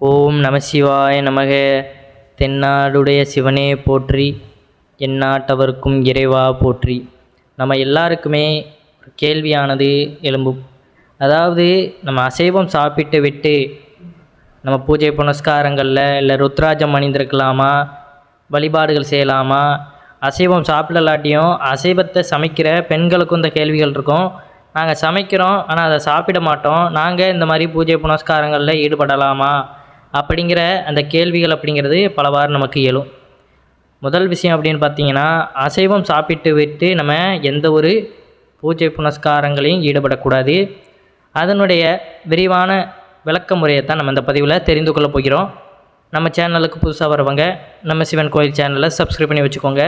ஓம் நம சிவாய நமக. தென்னாடுடைய சிவனே போற்றி எந்நாட்டவர்க்கும் இறைவா போற்றி. நம்ம எல்லாருக்குமே ஒரு கேள்வியானது எழும்பும். அதாவது நம்ம அசைவம் சாப்பிட்டு விட்டு நம்ம பூஜை புனஸ்காரங்களில் இல்லை ருத்ராஜம் அணிந்திருக்கலாமா வழிபாடுகள் செய்யலாமா அசைவம் சாப்பிடலாட்டியும் அசைவத்தை சமைக்கிற பெண்களுக்கும் இந்த கேள்விகள் இருக்கும். நாங்கள் சமைக்கிறோம் ஆனால் அதை சாப்பிட மாட்டோம். நாங்கள் இந்த மாதிரி பூஜை புனஸ்காரங்களில் ஈடுபடலாமா? அப்படிங்கிற அந்த கேள்விகள் அப்படிங்கிறது பலவாறு நமக்கு இயலும் முதல் விஷயம் அப்படின்னு பார்த்தீங்கன்னா அசைவம் சாப்பிட்டு விட்டு நம்ம எந்த ஒரு பூஜை புனஸ்காரங்களையும் ஈடுபடக்கூடாது. அதனுடைய விரிவான விளக்க முறையை தான் நம்ம இந்த பதிவில் தெரிந்து கொள்ள போகிறோம். நம்ம சேனலுக்கு புதுசாக வரவங்க நம்ம சிவன் கோயில் சேனலை சப்ஸ்கிரைப் பண்ணி வச்சுக்கோங்க.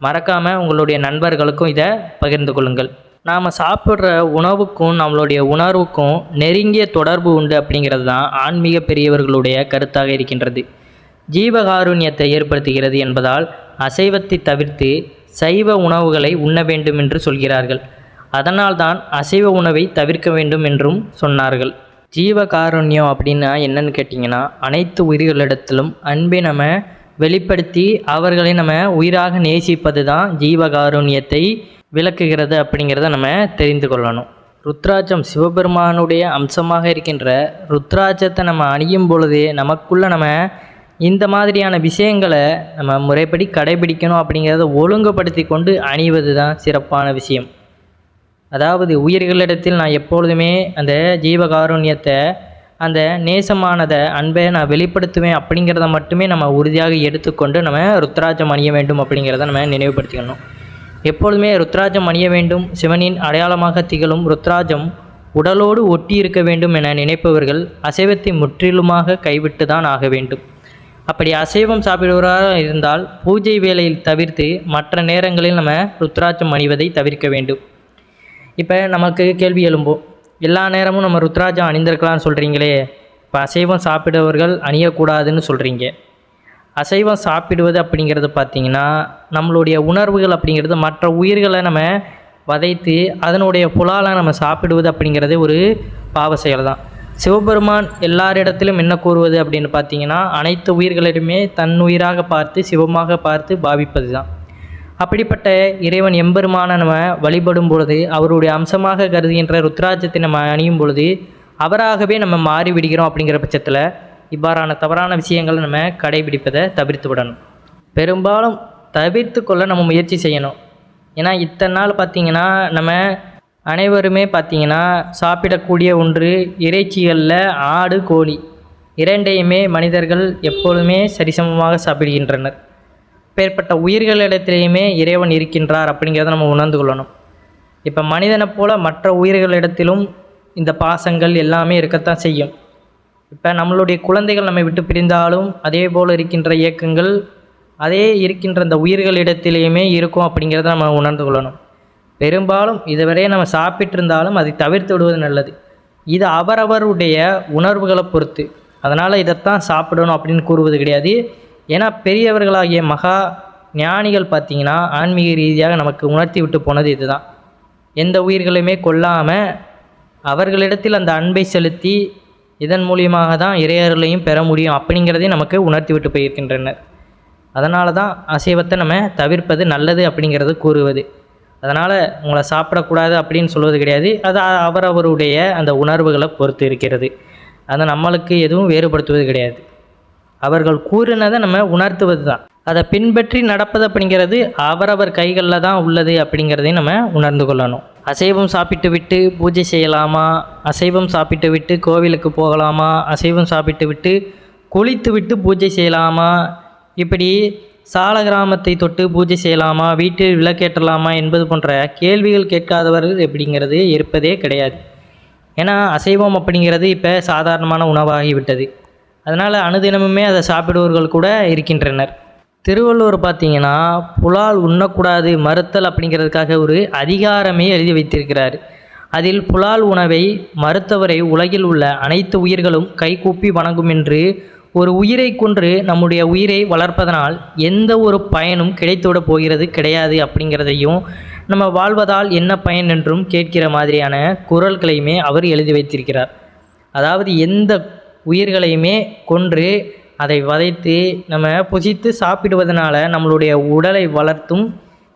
மறக்காமல் உங்களுடைய நண்பர்களுக்கும் இதை பகிர்ந்து கொள்ளுங்கள். நாம் சாப்பிட்ற உணவுக்கும் நம்மளுடைய உணர்வுக்கும் நெருங்கிய தொடர்பு உண்டு அப்படிங்கிறது தான் ஆன்மீக பெரியவர்களுடைய கருத்தாக இருக்கின்றது. ஜீவகாருண்யத்தை ஏற்படுத்துகிறது என்பதால் அசைவத்தை தவிர்த்து சைவ உணவுகளை உண்ண வேண்டும் என்று சொல்கிறார்கள். அதனால்தான் அசைவ உணவை தவிர்க்க வேண்டும் என்றும் சொன்னார்கள். ஜீவகாருண்யம் அப்படின்னா என்னன்னு கேட்டிங்கன்னா அனைத்து உயிர்களிடத்திலும் அன்பை நம்ம வெளிப்படுத்தி அவர்களை நம்ம உயிராக நேசிப்பது தான் ஜீவகாருண்யத்தை விளக்குகிறது அப்படிங்கிறத நம்ம தெரிந்து கொள்ளணும். ருத்ராட்சம் சிவபெருமானுடைய அம்சமாக இருக்கின்ற ருத்ராட்சத்தை நம்ம அணியும் பொழுது நமக்குள்ளே நம்ம இந்த மாதிரியான விஷயங்களை நம்ம முறைப்படி கடைபிடிக்கணும் அப்படிங்கிறத ஒழுங்குபடுத்தி கொண்டு அணிவது தான் சிறப்பான விஷயம். அதாவது உயிர்களிடத்தில் நான் எப்பொழுதுமே அந்த ஜீவகாருண்யத்தை அந்த நேசமானதை அன்பை நான் வெளிப்படுத்துவேன் அப்படிங்கிறத மட்டுமே நம்ம உறுதியாக எடுத்துக்கொண்டு நம்ம ருத்ராஜம் அணிய வேண்டும் அப்படிங்கிறத நம்ம நினைவுபடுத்திக்கணும். எப்பொழுதுமே ருத்ராஜம் அணிய வேண்டும். சிவனின் அடையாளமாக திகழும் ருத்ராஜம் உடலோடு ஒட்டி இருக்க வேண்டும் என நினைப்பவர்கள் அசைவத்தை முற்றிலுமாக கைவிட்டு தான் ஆக வேண்டும். அப்படி அசைவம் சாப்பிடுவதாக இருந்தால் பூஜை வேலையில் தவிர்த்து மற்ற நேரங்களில் நம்ம ருத்ராட்சம் அணிவதை தவிர்க்க வேண்டும். இப்போ நமக்கு கேள்வி எழும்போம். எல்லா நேரமும் நம்ம ருத்ராஜம் அணிந்திருக்கலாம்னு சொல்கிறீங்களே இப்போ அசைவம் சாப்பிடுவர்கள் அணியக்கூடாதுன்னு சொல்கிறீங்க அசைவம் சாப்பிடுவது அப்படிங்கிறது பார்த்திங்கன்னா நம்மளுடைய உணர்வுகள் அப்படிங்கிறது மற்ற உயிர்களை நம்ம வதைத்து அதனுடைய புலாலை நம்ம சாப்பிடுவது அப்படிங்கிறது ஒரு பாவ செயல் தான். சிவபெருமான் எல்லாரிடத்திலும் என்ன கூறுவது அப்படின்னு பார்த்தீங்கன்னா அனைத்து உயிர்களிலுமே தன் உயிராக பார்த்து சிவமாக பார்த்து பாவிப்பது தான். அப்படிப்பட்ட இறைவன் எம்பெருமான நம்ம வழிபடும் பொழுது அவருடைய அம்சமாக கருதுகின்ற ருத்ராஜத்தை நம்ம அணியும் பொழுது அவராகவே நம்ம மாறிவிடுகிறோம் அப்படிங்கிற பட்சத்தில் இவ்வாறான தவறான விஷயங்களை நம்ம கடைபிடிப்பதை தவிர்த்து விடணும். பெரும்பாலும் தவிர்த்து கொள்ள நம்ம முயற்சி செய்யணும். ஏன்னா இத்தனை நாள் பார்த்திங்கன்னா நம்ம அனைவருமே பார்த்திங்கன்னா சாப்பிடக்கூடிய ஒன்று இறைச்சிகளில் ஆடு கோழி. இரண்டையுமே மனிதர்கள் எப்பொழுதுமே சரிசமமாக சாப்பிடுகின்றனர். பேர்பட்ட உயிர்களிடத்திலேயுமே இறைவன் இருக்கின்றார் அப்படிங்கிறத நம்ம உணர்ந்து கொள்ளணும். இப்போ மனிதனைப் போல மற்ற உயிர்களிடத்திலும் இந்த பாசங்கள் எல்லாமே இருக்கத்தான் செய்யும். இப்போ நம்மளுடைய குழந்தைகள் நம்மை விட்டு பிரிந்தாலும் அதே போல் இருக்கின்ற இயக்கங்கள் அதே இருக்கின்ற அந்த உயிர்களிடத்திலேயுமே இருக்கும் அப்படிங்கிறத நம்ம உணர்ந்து கொள்ளணும். பெரும்பாலும் இதுவரை நம்ம சாப்பிட்டிருந்தாலும் அதை தவிர்த்து விடுவது நல்லது. இது அவரவருடைய உணர்வுகளை பொறுத்து. அதனால் இதைத்தான் சாப்பிடணும் அப்படின்னு கூறுவது கிடையாது. ஏன்னா பெரியவர்களாகிய மகா ஞானிகள் பார்த்திங்கன்னா ஆன்மீக ரீதியாக நமக்கு உணர்த்தி விட்டு போனது இதுதான். எந்த உயிர்களையுமே கொல்லாமல் அவர்களிடத்தில் அந்த அன்பை செலுத்தி இதன் மூலியமாக தான் இறையர்களையும் பெற முடியும் அப்படிங்கிறதையும் நமக்கு உணர்த்தி விட்டு போயிருக்கின்றனர். அதனால தான் அசைவத்தை நம்ம தவிர்ப்பது நல்லது அப்படிங்கிறது கூறுவது. அதனால் உங்களை சாப்பிடக்கூடாது அப்படின்னு சொல்வது கிடையாது. அது அவரவருடைய அந்த உணர்வுகளை பொறுத்து இருக்கிறது. அதை நம்மளுக்கு எதுவும் வேறுபடுத்துவது கிடையாது. அவர்கள் கூறினதை நம்ம உணர்த்துவது தான் அதை பின்பற்றி நடப்பது அப்படிங்கிறது அவரவர் கைகளில் தான் உள்ளது அப்படிங்கிறதையும் நம்ம உணர்ந்து கொள்ளணும். அசைவம் சாப்பிட்டு விட்டு பூஜை செய்யலாமா? அசைவம் சாப்பிட்டு விட்டு கோவிலுக்கு போகலாமா? அசைவம் சாப்பிட்டு விட்டு பூஜை செய்யலாமா? இப்படி சால கிராமத்தை தொட்டு பூஜை செய்யலாமா? வீட்டில் விளக்கேற்றலாமா என்பது போன்ற கேள்விகள் கேட்காதவர்கள் எப்படிங்கிறது இருப்பதே கிடையாது. ஏன்னா அசைவம் அப்படிங்கிறது இப்போ சாதாரணமான உணவாகிவிட்டது. அதனால் அனுதினமுமே அதை சாப்பிடுவர்கள் கூட இருக்கின்றனர். திருவள்ளுவர் பார்த்தீங்கன்னா புலால் உண்ணக்கூடாது மறுத்தல் அப்படிங்கிறதுக்காக ஒரு அதிகாரமே எழுதி வைத்திருக்கிறார். அதில் புலால் உணவை மறுத்தவரை உலகில் உள்ள அனைத்து உயிர்களும் கைகூப்பி வணங்கும் என்று ஒரு உயிரை கொன்று நம்முடைய உயிரை வளர்ப்பதனால் எந்த ஒரு பயனும் கிடைத்துவிட போகிறது கிடையாது அப்படிங்கிறதையும் நம்ம வாழ்வதால் என்ன பயன் என்றும் கேட்கிற மாதிரியான குரல்களையுமே அவர் எழுதி வைத்திருக்கிறார். அதாவது எந்த உயிர்களையுமே கொன்று அதை வதைத்து நம்ம புசித்து சாப்பிடுவதனால நம்மளுடைய உடலை வளர்த்தும்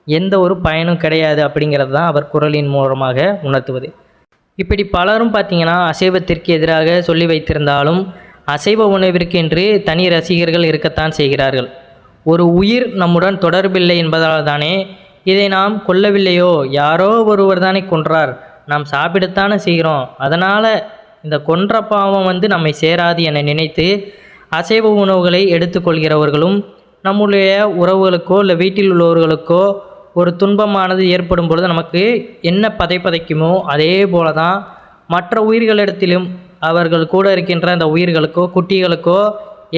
எந்த ஒரு பயனும் கிடையாது அப்படிங்கிறது தான் அவர் குரலின் மூலமாக உணர்த்துவது. இப்படி பலரும் பார்த்தீங்கன்னா அசைவத்திற்கு எதிராக சொல்லி வைத்திருந்தாலும் அசைவ உணவிற்கு என்று தனி ரசிகர்கள் இருக்கத்தான் செய்கிறார்கள். ஒரு உயிர் நம்முடன் தொடர்பில்லை என்பதால் தானே இதை நாம் கொல்லவில்லையோ? யாரோ ஒருவர் தானே கொன்றார். நாம் சாப்பிடத்தானே செய்கிறோம். அதனால் இந்த கொன்ற பாவம் வந்து நம்மை சேராது என நினைத்து அசைவ உணவுகளை எடுத்துக்கொள்கிறவர்களும் நம்முடைய உறவுகளுக்கோ இல்லை வீட்டில் உள்ளவர்களுக்கோ ஒரு துன்பமானது ஏற்படும் பொழுது நமக்கு என்ன பதை பதைக்குமோ அதே போல தான் மற்ற உயிர்களிடத்திலும் அவர்கள் கூட இருக்கின்ற அந்த உயிர்களுக்கோ குட்டிகளுக்கோ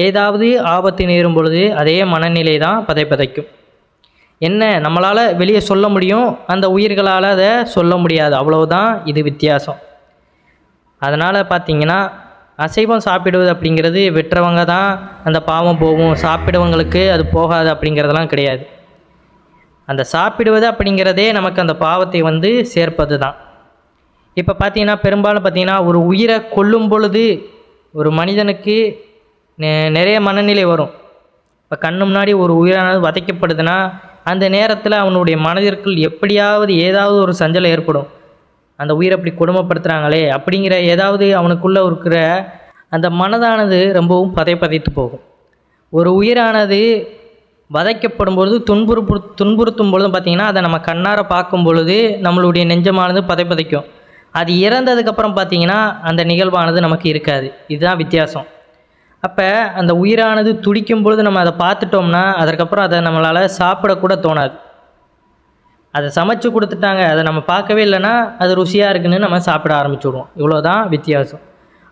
ஏதாவது ஆபத்து நேரும் பொழுது அதே மனநிலை தான் பதை பதைக்கும். என்ன நம்மளால் வெளியே சொல்ல முடியும் அந்த உயிர்களால் அதை சொல்ல முடியாது. அவ்வளவுதான் இது வித்தியாசம். அதனால் பார்த்திங்கன்னா அசைவம் சாப்பிடுவது அப்படிங்கிறது வெற்றவங்க தான் அந்த பாவம் போகும். சாப்பிடுவங்களுக்கு அது போகாது அப்படிங்கிறதெல்லாம் கிடையாது. அந்த சாப்பிடுவது அப்படிங்கிறதே நமக்கு அந்த பாவத்தை வந்து சேர்ப்பது தான். இப்போ பார்த்தீங்கன்னா பெரும்பாலும் பார்த்தீங்கன்னா ஒரு உயிரை கொல்லும் பொழுது ஒரு மனிதனுக்கு நிறைய மனநிலை வரும். இப்போ கண்ணு முன்னாடி ஒரு உயிரானது வதைக்கப்படுதுன்னா அந்த நேரத்தில் அவனுடைய மனதிற்குள் எப்படியாவது ஏதாவது ஒரு சஞ்சலம் ஏற்படும். அந்த உயிரை அப்படி கொடுமைப்படுத்துகிறாங்களே அப்படிங்கிற ஏதாவது அவனுக்குள்ளே இருக்கிற அந்த மனதானது ரொம்பவும் பதை பதைத்து போகும். ஒரு உயிரானது வதைக்கப்படும் பொழுது துன்புறுப்பு துன்புறுத்தும் பொழுது பார்த்திங்கன்னா அதை நம்ம கண்ணார பார்க்கும் பொழுது நம்மளுடைய நெஞ்சமானது பதை பதைக்கும். அது இறந்ததுக்கப்புறம் பார்த்திங்கன்னா அந்த நிகழ்வானது நமக்கு இருக்காது. இதுதான் வித்தியாசம். அப்போ அந்த உயிரானது துடிக்கும் பொழுது நம்ம அதை பார்த்துட்டோம்னா அதற்கப்புறம் அதை நம்மளால் சாப்பிடக்கூட தோணாது. அதை சமைச்சு கொடுத்துட்டாங்க அதை நம்ம பார்க்கவே இல்லைன்னா அது ருசியாக இருக்குன்னு நம்ம சாப்பிட ஆரம்பிச்சுடுவோம். இவ்வளோதான் வித்தியாசம்.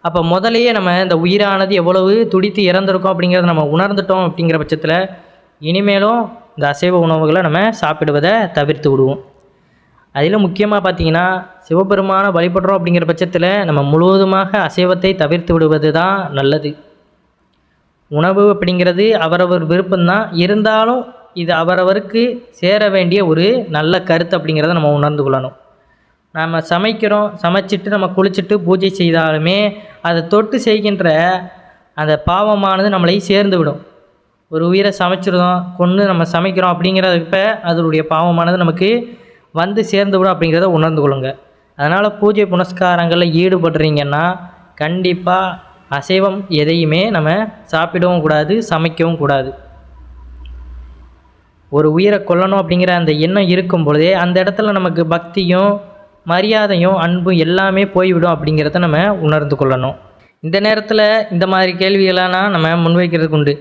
அப்போ முதலையே நம்ம இந்த உயிரானது எவ்வளவு துடித்து இறந்துருக்கோம் அப்படிங்கிறத நம்ம உணர்ந்துட்டோம் அப்படிங்கிற பட்சத்தில் இனிமேலும் இந்த அசைவ உணவுகளை நம்ம சாப்பிடுவதை தவிர்த்து விடுவோம். அதில் முக்கியமாக பார்த்தீங்கன்னா சிவபெருமானை வழிபடுறோம் அப்படிங்கிற பட்சத்தில் நம்ம முழுவதுமாக அசைவத்தை தவிர்த்து விடுவது தான் நல்லது. உணவு அப்படிங்கிறது அவரவர் விருப்பம்தான். இருந்தாலும் இது அவரவருக்கு சேர வேண்டிய ஒரு நல்ல கருத்து அப்படிங்கிறத நம்ம உணர்ந்து கொள்ளணும். நாம் சமைக்கிறோம் சமைச்சிட்டு நம்ம குளிச்சுட்டு பூஜை செய்தாலுமே அதை தொட்டு செய்கின்ற அந்த பாவமானது நம்மளை சேர்ந்து விடும். ஒரு உயிரை சமைச்சிருந்தோம் கொன்று நம்ம சமைக்கிறோம் அப்படிங்கிறதுப்ப அதனுடைய பாவமானது நமக்கு வந்து சேர்ந்து விடும் அப்படிங்கிறத உணர்ந்து கொள்ளுங்க. அதனால் பூஜை புனஸ்காரங்களில் ஈடுபடுறீங்கன்னா கண்டிப்பாக அசைவம் எதையுமே நம்ம சாப்பிடவும் கூடாது சமைக்கவும் கூடாது. ஒரு உயிரை கொல்லணும் அப்படிங்கிற அந்த எண்ணம் இருக்கும் பொழுதே அந்த இடத்துல நமக்கு பக்தியும் மரியாதையும் அன்பும் எல்லாமே போய்விடும் அப்படிங்கிறத நம்ம உணர்ந்து கொள்ளணும். இந்த நேரத்தில் இந்த மாதிரி கேள்விகளெல்லாம் நம்ம முன்வைக்கிறதுக்கு உண்டு.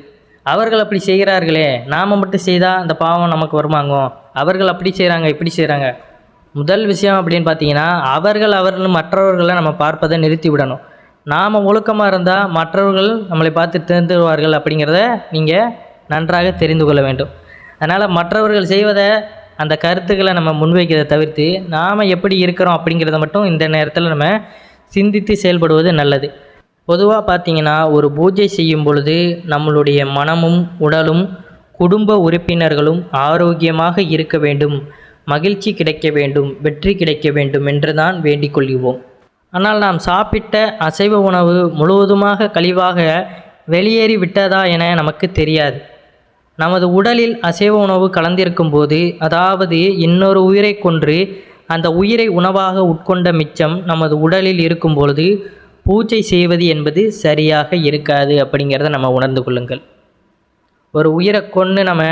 அவர்கள் அப்படி செய்கிறார்களே நாம் மட்டும் செய்தால் அந்த பாவம் நமக்கு வருமாங்கோ அவர்கள் அப்படி செய்கிறாங்க இப்படி செய்கிறாங்க முதல் விஷயம் அப்படின்னு பார்த்தீங்கன்னா அவர்கள் அவர்கள் மற்றவர்களை நம்ம பார்ப்பதை நிறுத்தி விடணும். நாம் ஒழுக்கமாக இருந்தால் மற்றவர்கள் நம்மளை பார்த்து திருந்துவார்கள் அப்படிங்கிறத நீங்கள் நன்றாக தெரிந்து கொள்ள வேண்டும். அதனால் மற்றவர்கள் செய்வதை அந்த கருத்துக்களை நம்ம முன்வைக்கிறதை தவிர்த்து நாம் எப்படி இருக்கிறோம் அப்படிங்கிறத மட்டும் இந்த நேரத்தில் நம்ம சிந்தித்து செயல்படுவது நல்லது. பொதுவாக பார்த்திங்கன்னா ஒரு பூஜை செய்யும் பொழுது நம்மளுடைய மனமும் உடலும் குடும்ப உறுப்பினர்களும் ஆரோக்கியமாக இருக்க வேண்டும் மகிழ்ச்சி கிடைக்க வேண்டும் வெற்றி கிடைக்க வேண்டும் என்று தான் வேண்டிக் கொள்கிறோம் ஆனால் நாம் சாப்பிட்ட அசைவ உணவு முழுவதுமாக கழிவாக வெளியேறி விட்டதா என நமக்கு தெரியாது. நமது உடலில் அசைவ உணவு கலந்திருக்கும் போது அதாவது இன்னொரு உயிரை கொன்று அந்த உயிரை உணவாக உட்கொண்ட மிச்சம் நமது உடலில் இருக்கும் பொழுது பூஜை செய்வது என்பது சரியாக இருக்காது அப்படிங்கிறத நம்ம உணர்ந்து கொள்ளுங்கள். ஒரு உயிரை கொன்று நம்ம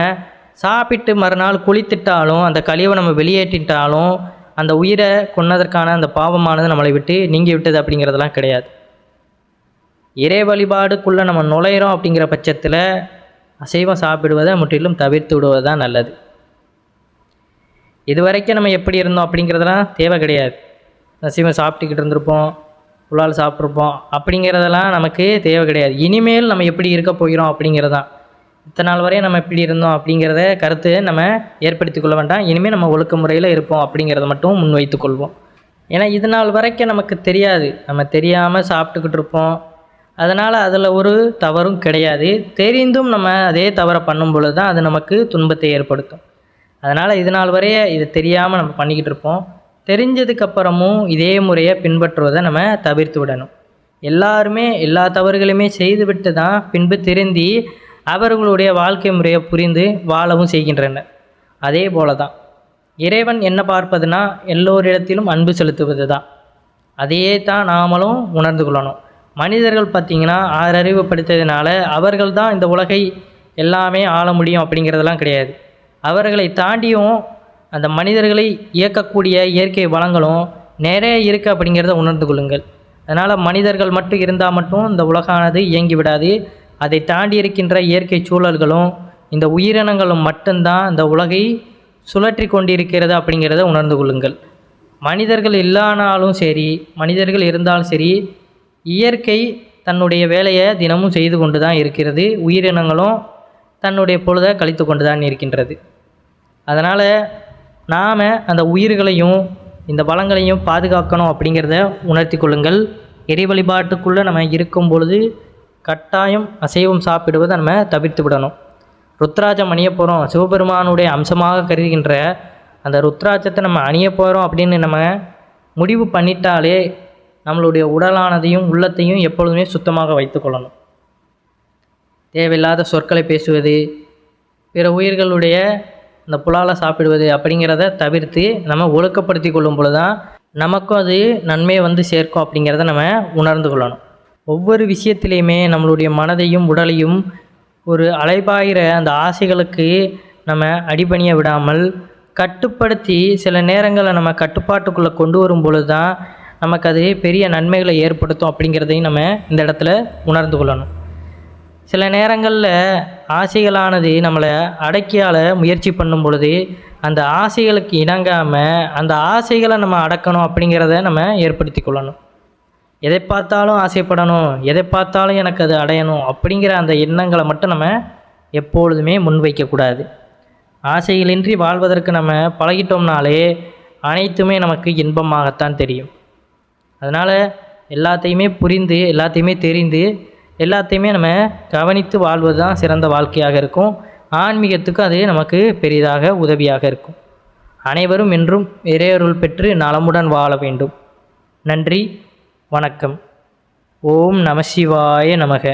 சாப்பிட்டு மறுநாள் குளித்துட்டாலும் அந்த கழிவை நம்ம வெளியேற்றிட்டாலும் அந்த உயிரை கொன்னதற்கான அந்த பாவமானது நம்மளை விட்டு நீங்கி விட்டது அப்படிங்கிறதெல்லாம் கிடையாது. இறை வழிபாடுக்குள்ளே நம்ம நுழையிறோம் அப்படிங்கிற பட்சத்தில் அசைவம் சாப்பிடுவதை முற்றிலும் தவிர்த்து விடுவது தான் நல்லது. இது வரைக்கும் நம்ம எப்படி இருந்தோம் அப்படிங்கிறதெல்லாம் தேவை கிடையாது. அசைவம் சாப்பிட்டுக்கிட்டு இருந்திருப்போம் புலால் சாப்பிட்ருப்போம் அப்படிங்கிறதெல்லாம் நமக்கு தேவை கிடையாது. இனிமேல் நம்ம எப்படி இருக்க போகிறோம் அப்படிங்கிறதான் இத்தனை நாள் வரையும் நம்ம எப்படி இருந்தோம் அப்படிங்கிறத கருத்து நம்ம ஏற்படுத்தி கொள்ள வேண்டாம். இனிமேல் நம்ம ஒழுக்க முறையில் இருப்போம் அப்படிங்கிறத மட்டும் முன்வைத்து கொள்வோம். ஏன்னா இது நாள் வரைக்கும் நமக்கு தெரியாது. நம்ம தெரியாமல் சாப்பிட்டுக்கிட்டு இருப்போம். அதனால் அதில் ஒரு தவறும் கிடையாது. தெரிந்தும் நம்ம அதே தவறை பண்ணும் பொழுது தான் அது நமக்கு துன்பத்தை ஏற்படுத்தும். அதனால் இது நாள் வரைய இது தெரியாமல் நம்ம பண்ணிக்கிட்டு இருப்போம். தெரிஞ்சதுக்கப்புறமும் இதே முறையை பின்பற்றுவதை நம்ம தவிர்த்து விடணும். எல்லாருமே எல்லா தவறுகளையுமே செய்துவிட்டு தான் பின்பு திருந்தி அவர்களுடைய வாழ்க்கை முறையை புரிந்து வாழவும் செய்கின்றனர் அதே போல தான் இறைவன் என்ன பார்ப்பதுன்னா எல்லோரிடத்திலும் அன்பு செலுத்துவது தான் அதையே தான் நாமளும் உணர்ந்து கொள்ளணும். மனிதர்கள் பார்த்திங்கன்னா ஆறறிவு படித்ததுனால அவர்கள் தான் இந்த உலகை எல்லாமே ஆள முடியும் அப்படிங்கிறதெல்லாம் கிடையாது. அவர்களை தாண்டியும் அந்த மனிதர்களை இயக்கக்கூடிய இயற்கை வளங்களும் நிறைய இருக்குது அப்படிங்கிறத உணர்ந்து கொள்ளுங்கள். அதனால் மனிதர்கள் மட்டும் இருந்தால் மட்டும் இந்த உலகானது இயங்கி விடாது. அதை தாண்டி இருக்கின்ற இயற்கை சூழல்களும் இந்த உயிரினங்களும் மட்டும்தான் இந்த உலகை சுழற்றி கொண்டிருக்கிறது அப்படிங்கிறத உணர்ந்து கொள்ளுங்கள். மனிதர்கள் இல்லானாலும் சரி மனிதர்கள் இருந்தாலும் சரி இயற்கை தன்னுடைய வேலையை தினமும் செய்து கொண்டு தான் இருக்கிறது. உயிரினங்களும் தன்னுடைய பொழுதை கழித்து கொண்டு தான் இருக்கின்றது. அதனால் நாம் அந்த உயிர்களையும் இந்த வளங்களையும் பாதுகாக்கணும் அப்படிங்கிறத உணர்த்தி கொள்ளுங்கள். இறை வழிபாட்டுக்குள்ளே நம்ம இருக்கும் பொழுது கட்டாயம் அசைவம் சாப்பிடுவதை நம்ம தவிர்த்து விடணும். ருத்ராஜம் அணிய போகிறோம் சிவபெருமானுடைய அம்சமாக கருதுகின்ற அந்த ருத்ராஜத்தை நம்ம அணிய போகிறோம் அப்படின்னு நம்ம முடிவு பண்ணிட்டாலே நம்மளுடைய உடலானதையும் உள்ளத்தையும் எப்பொழுதுமே சுத்தமாக வைத்துக்கொள்ளணும் தேவையில்லாத சொற்களை பேசுவது பிற உயிர்களுடைய இந்த புலால சாப்பிடுவது அப்படிங்கிறத தவிர்த்து நம்ம ஒழுக்கப்படுத்தி கொள்ளும் பொழுது தான் நமக்கும் அது நன்மையை வந்து சேர்க்கும் அப்படிங்கிறத நம்ம உணர்ந்து கொள்ளணும். ஒவ்வொரு விஷயத்திலையுமே நம்மளுடைய மனதையும் உடலையும் ஒரு அலைபாயிற அந்த ஆசைகளுக்கு நம்ம அடிபணிய விடாமல் கட்டுப்படுத்தி சில நேரங்களை நம்ம கட்டுப்பாட்டுக்குள்ளே கொண்டு வரும் பொழுது தான் நமக்கு அது பெரிய நன்மைகளை ஏற்படுத்தும் அப்படிங்கிறதையும் நம்ம இந்த இடத்துல உணர்ந்து கொள்ளணும். சில நேரங்களில் ஆசைகளானது நம்மளை அடக்கியால முயற்சி பண்ணும் பொழுது அந்த ஆசைகளுக்கு இணங்காமல் அந்த ஆசைகளை நம்ம அடக்கணும் அப்படிங்கிறத நம்ம ஏற்படுத்தி கொள்ளணும். எதை பார்த்தாலும் ஆசைப்படணும் எதை பார்த்தாலும் எனக்கு அது அடையணும் அப்படிங்கிற அந்த எண்ணங்களை மட்டும் நம்ம எப்பொழுதுமே முன்வைக்கக்கூடாது ஆசைகளின்றி வாழ்வதற்கு நம்ம பழகிட்டோம்னாலே அனைத்துமே நமக்கு இன்பமாகத்தான் தெரியும். அதனால் எல்லாத்தையுமே புரிந்து எல்லாத்தையுமே தெரிந்து எல்லாத்தையுமே நம்ம கவனித்து வாழ்வது தான் சிறந்த வாழ்க்கையாக இருக்கும். ஆன்மீகத்துக்கு அது நமக்கு பெரிதாக உதவியாக இருக்கும். அனைவரும் என்றும் இறையருள் பெற்று நலமுடன் வாழ வேண்டும். நன்றி வணக்கம். ஓம் நம சிவாய நமக.